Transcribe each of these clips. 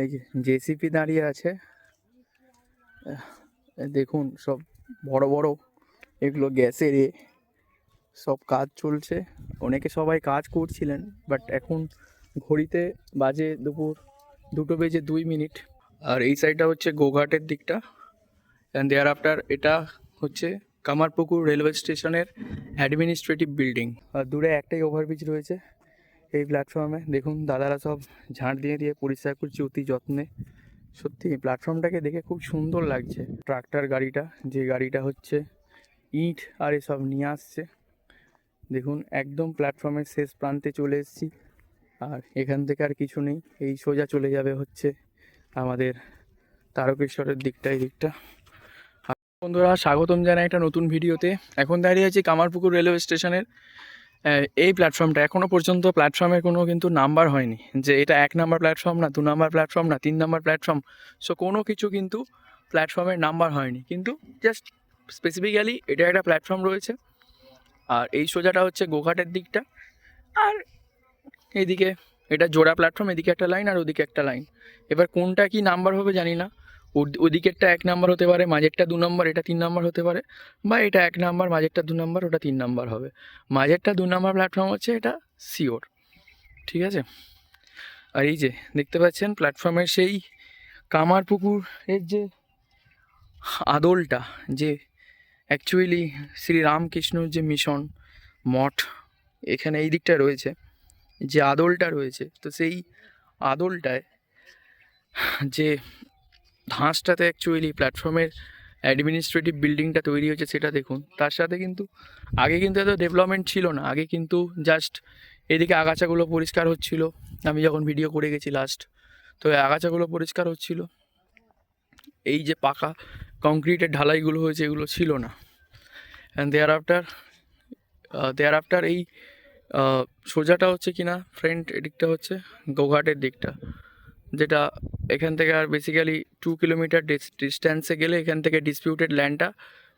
এই জেসিপি দাঁড়িয়ে আছে। দেখুন সব বড় বড়, এগুলো গ্যাসের এ, সব কাজ চলছে। অনেকে সবাই কাজ করছিলেন বাট এখন ঘড়িতে বাজে দুপুর দুটো বেজে দুই মিনিট। আর এই সাইডটা হচ্ছে গোঘাটের দিকটা। অ্যান্ড দেয়ার আফটার এটা হচ্ছে কামারপুকুর রেলওয়ে স্টেশনের অ্যাডমিনিস্ট্রেটিভ বিল্ডিং আর দূরে একটাই ওভারব্রিজ রয়েছে। এই প্ল্যাটফর্মে দেখুন দাদারা সব ঝাঁট দিয়ে দিয়ে পরিষ্কার করছে অতি যত্নে। সত্যি প্ল্যাটফর্মটাকে দেখে খুব সুন্দর লাগছে। ট্রাক্টর গাড়িটা, যে গাড়িটা হচ্ছে ইট আর এসব নিয়ে আসছে। দেখুন, একদম প্ল্যাটফর্মের শেষ প্রান্তে চলে এসেছি। আর এখান থেকে আর কিছু নেই, এই সোজা চলে যাবে হচ্ছে আমাদের তারকেশ্বরের দিকটা, এই দিকটা। বন্ধুরা, স্বাগতম জানাই একটা নতুন ভিডিওতে এখন দাঁড়িয়ে আছি কামারপুকুর রেলওয়ে স্টেশনের এই প্ল্যাটফর্মটা এখনও পর্যন্ত প্ল্যাটফর্মের কোনো কিন্তু নাম্বার হয়নি। যে এটা এক নাম্বার প্ল্যাটফর্ম না, দু নাম্বার প্ল্যাটফর্ম না, তিন নাম্বার প্ল্যাটফর্ম সো কোনো কিছু কিন্তু প্ল্যাটফর্মের নাম্বার হয়নি। কিন্তু জাস্ট স্পেসিফিক্যালি এটা একটা প্ল্যাটফর্ম রয়েছে, আর এই সোজাটা হচ্ছে গোঘাটের দিকটা, আর এইদিকে এটা জোড়া প্ল্যাটফর্ম এদিকে একটা লাইন আর ওদিকে একটা লাইন এবার কোনটা কি নাম্বার হবে জানি না ওদিকেরটা এক নাম্বার হতে পারে, মাঝেরটা দু নম্বর, এটা তিন নাম্বার হতে পারে, বা এটা এক নাম্বার, মাঝেরটা দু নম্বর, ওটা তিন নাম্বার হবে। মাঝেরটা দু নম্বর প্ল্যাটফর্ম হচ্ছে এটা সিওর ঠিক আছে? আর এই যে, দেখতে পাচ্ছেন প্ল্যাটফর্মের সেই কামারপুকুর এর যে আদলটা, যে অ্যাকচুয়ালি শ্রী রামকৃষ্ণর যে মিশন মঠ, এখানে এই দিকটা রয়েছে, যে আদলটা রয়েছে, তো সেই আদলটায় যে ধাঁচটাতে অ্যাকচুয়ালি প্ল্যাটফর্মের অ্যাডমিনিস্ট্রেটিভ বিল্ডিংটা তৈরি হয়েছে সেটা দেখুন। তার সাথে কিন্তু, আগে কিন্তু এত ডেভেলপমেন্ট ছিল না। আগে কিন্তু জাস্ট এদিকে আগাছাগুলো পরিষ্কার হচ্ছিল। আমি যখন ভিডিও করে গেছি লাস্ট তো আগাছাগুলো পরিষ্কার হচ্ছিল। এই যে পাকা কংক্রিটের ঢালাইগুলো হয়েছে, এগুলো ছিল না। And there after there after এই সোজাটা হচ্ছে কিনা ফ্রন্ট এদিকটা হচ্ছে, গোঘাটের দিকটা। যেটা এখান থেকে আর বেসিক্যালি টু কিলোমিটার ডিস্ট্যান্সে গেলে এখান থেকে ডিসপিউটেড ল্যান্ডটা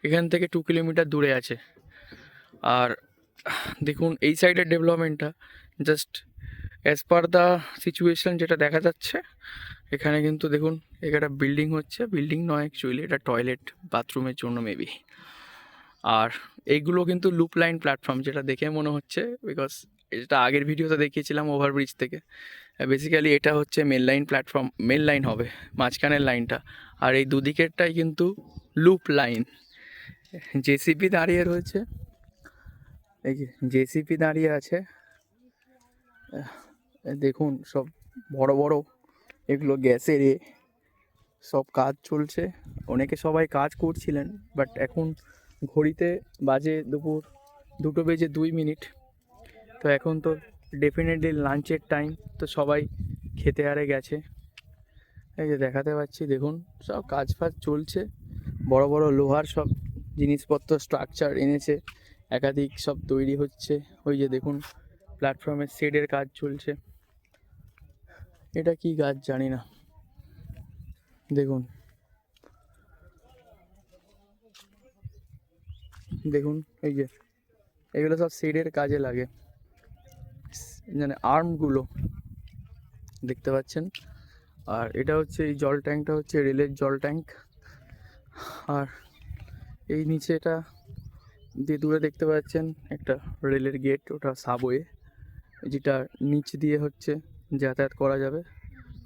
এখান থেকে টু কিলোমিটার দূরে আছে। আর দেখুন, এই সাইডের ডেভেলপমেন্টটা just as per the situation যেটা দেখা যাচ্ছে, এখানে কিন্তু দেখুন, এখানে বিল্ডিং হচ্ছে। বিল্ডিং নয় অ্যাকচুয়ালি এটা টয়লেট বাথরুমের জন্য মেবি আর এইগুলো কিন্তু লুপ লাইন প্ল্যাটফর্ম যেটা দেখে মনে হচ্ছে বিকজ এটা আগের ভিডিওতে দেখিয়েছিলাম ওভারব্রিজ থেকে। বেসিক্যালি এটা হচ্ছে main line platform main line হবে, মাঝখানের লাইনটা আর এই দুদিকেরটাই কিন্তু লুপ লাইন জেসিপি দাঁড়িয়ে রয়েছে। এই যে জেসিপি দাঁড়িয়ে আছে। দেখুন সব বড় বড়, এগুলো গ্যাসের এ সব কাজ চলছে। অনেকে সবাই কাজ করছিলেন বাট এখন ঘড়িতে বাজে দুপুর দুটো বেজে দুই মিনিট। তো এখন তো ডেফিনেটলি লাঞ্চের টাইম তো সবাই খেতে আরে গেছে। এই যে দেখাতে পাচ্ছি, দেখুন, সব কাজ ফাজ চলছে। বড় বড় লোহার সব জিনিসপত্র স্ট্রাকচার এনেছে। একাধিক সব তৈরি হচ্ছে। ওই যে দেখুন প্ল্যাটফর্মের শেডের কাজ চলছে। এটা কি গাছ জানি না। দেখুন। দেখুন, এই যে, এগুলো সব শেডের কাজে লাগে। মানে আর্মগুলো দেখতে পাচ্ছেন। আর এটা হচ্ছে এই জল ট্যাঙ্কটা হচ্ছে রেলের জল ট্যাঙ্ক। আর এই নিচে এটা দিয়ে দূরে দেখতে পাচ্ছেন একটা রেলের গেট, ওটা সাবওয়ে যেটা নিচ দিয়ে হচ্ছে যাতায়াত করা যাবে।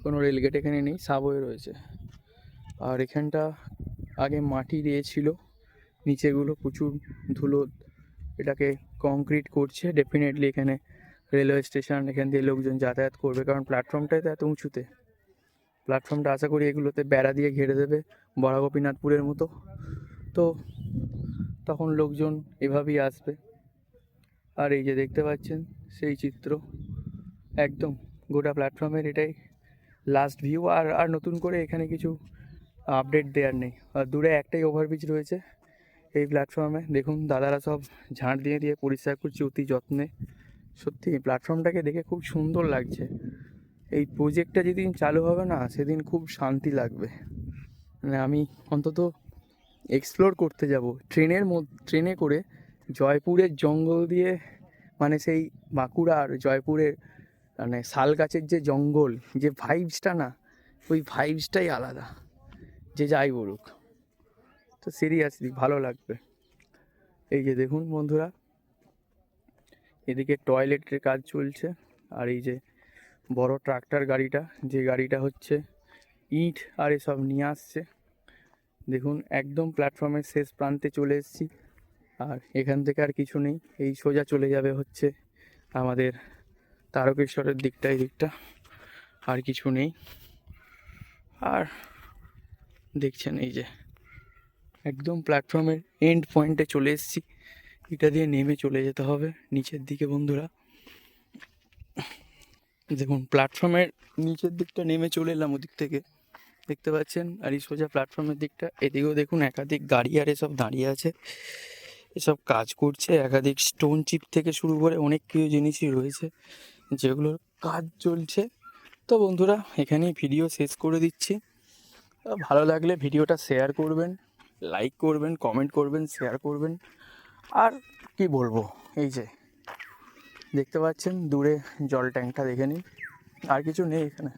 কোনো রেল গেট এখানে নেই সাবওয়ে রয়েছে। আর এখানটা আগে মাটি দিয়েছিল, নিচেগুলো প্রচুর ধুলো, এটাকে কংক্রিট করছে ডেফিনেটলি এখানে রেলওয়ে স্টেশন এখান দিয়ে লোকজন যাতায়াত করবে। কারণ প্ল্যাটফর্মটাই তো এত উঁচুতে। প্ল্যাটফর্মটা আশা করি এগুলোতে বেড়া দিয়ে ঘিরে দেবে বড়া গোপীনাথপুরের মতো। তো তখন লোকজন এভাবেই আসবে। আর এই যে দেখতে পাচ্ছেন, সেই চিত্র। একদম গোটা প্ল্যাটফর্মের এটাই লাস্ট ভিউ আর আর নতুন করে এখানে কিছু আপডেট দেওয়ার নেই। আর দূরে একটাই ওভারব্রিজ রয়েছে এই প্ল্যাটফর্মে দেখুন, দাদারা সব ঝাঁট দিয়ে দিয়ে পরিষ্কার করছে অতি যত্নে। সত্যি, এই প্ল্যাটফর্মটাকে দেখে খুব সুন্দর লাগছে। এই প্রজেক্টটা যেদিন চালু হবে না, সেদিন খুব শান্তি লাগবে। মানে আমি অন্তত এক্সপ্লোর করতে যাব। ট্রেনের ট্রেনে করে জয়পুরের জঙ্গল দিয়ে মানে সেই বাঁকুড়ার জয়পুরের মানে শাল গাছের যে জঙ্গল, যে ভাইবসটা না, ওই ভাইবসটাই আলাদা। যে যাই বলুক। তো সিরিয়াসলি ভালো লাগবে। এই যে দেখুন বন্ধুরা এদিকে টয়লেটের কাজ চলছে। আর এই যে বড় ট্রাক্টর গাড়িটা, যে গাড়িটা হচ্ছে ইট আর এসব নিয়ে আসছে। দেখুন, একদম প্ল্যাটফর্মের শেষ প্রান্তে চলে এসেছি। আর এখান থেকে আর কিছু নেই, এই সোজা চলে যাবে হচ্ছে আমাদের তারকেশ্বরের দিকটা, এই দিকটা। আর কিছু নেই। আর দেখছেন এই যে একদম প্ল্যাটফর্মের এন্ড পয়েন্টে চলে এসেছি। এটা দিয়ে নেমে চলে যেতে হবে নিচের দিকে, বন্ধুরা। দেখুন প্ল্যাটফর্মের নিচের দিকটা নেমে চলে এলাম ওদিক থেকে। দেখতে পাচ্ছেন, আর এই সোজা প্ল্যাটফর্মের দিকটা। এদিকেও দেখুন, একাধিক গাড়ি আর এসব দাঁড়িয়ে আছে। এসব কাজ করছে, একাধিক স্টোন চিপ থেকে শুরু করে অনেক কিছু জিনিসই রয়েছে যেগুলোর কাজ চলছে। তো বন্ধুরা, এখানেই ভিডিও শেষ করে দিচ্ছি। ভালো লাগলে ভিডিওটা শেয়ার করবেন লাইক করবেন কমেন্ট করবেন শেয়ার করবেন। আর কি বলব, এই যে, দেখতে পাচ্ছেন, দূরে জল ট্যাঙ্কটা দেখে নিন। আর কিছু নেই এখানে।